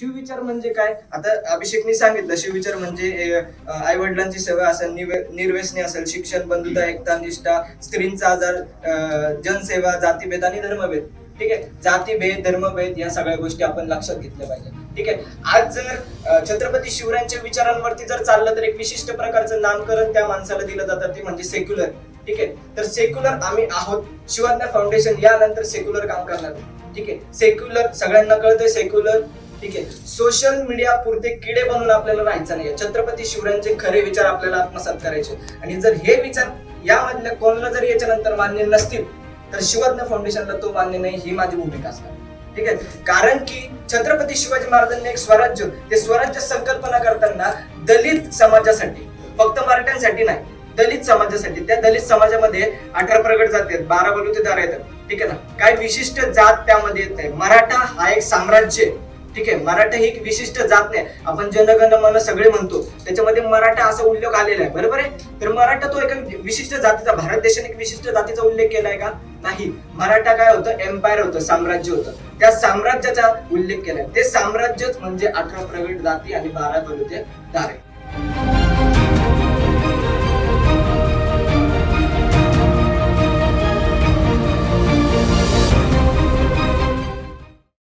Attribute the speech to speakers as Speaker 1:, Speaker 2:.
Speaker 1: शिवविचार म्हणजे काय? आता अभिषेकने सांगितलं शिवविचार म्हणजे आई वडिलांची सेवा असेल निवे- निर्व्यसनी असेल शिक्षण बंधुता एकता निष्ठा स्त्रींचा आजार जनसेवा जातीभेद आणि धर्मभेद. ठीक आहे? जातीभेद धर्मभेद या सगळ्या गोष्टी आपण लक्षात घेतल्या पाहिजे ठीक आहे? आज जर छत्रपती शिवरायांच्या विचारांवरती जर चाललं तर एक विशिष्ट प्रकारचं नामकरण त्या माणसाला दिलं जातं ते म्हणजे सेक्युलर ठीक आहे? तर सेक्युलर आम्ही आहोत. शिवाज्ञा फाउंडेशन यानंतर सेक्युलर काम करणार. ठीक आहे? सेक्युलर सगळ्यांना कळतंय सेक्युलर ठीक आहे. सोशल मीडिया पुरते किडे बनून आपल्याला राहायचं नाही छत्रपती शिवरायांचे खरे विचार आपल्याला आत्मसात करायचे. आणि जर हे विचार यामधल्या कोणाला जर याच्यानंतर मान्य नसतील तर शिवज्ञ फाउंडेशनला तो मान्य नाही ही माझी भूमिका असणार. ठीक आहे? कारण की छत्रपती शिवाजी महाराजांनी एक स्वराज्य ते स्वराज्य संकल्पना करताना दलित समाजासाठी फक्त मराठ्यांसाठी नाही दलित समाजासाठी त्या दलित समाजामध्ये अठरा प्रगट जाती आहेत बारा बलुतेदार येतात ठीक आहे ना? काय विशिष्ट जात त्यामध्ये येत नाही. मराठा हा एक साम्राज्य आहे. ठीक आहे? मराठा ही एक विशिष्ट जात नाही. आपण जनगण मन सगळे म्हणतो. त्याच्यामध्ये मराठा असा उल्लेख आलेला आहे. बरोबर आहे? तर मराठा तो एका विशिष्ट जातीचा भारत देशाने एक विशिष्ट जातीचा उल्लेख केलाय का? नाही. मराठा काय होतं? एम्पायर होतं साम्राज्य होतं. त्या साम्राज्याचा उल्लेख केलाय. ते साम्राज्यच म्हणजे अठरा प्रगट जाती आणि बारा बलुते दार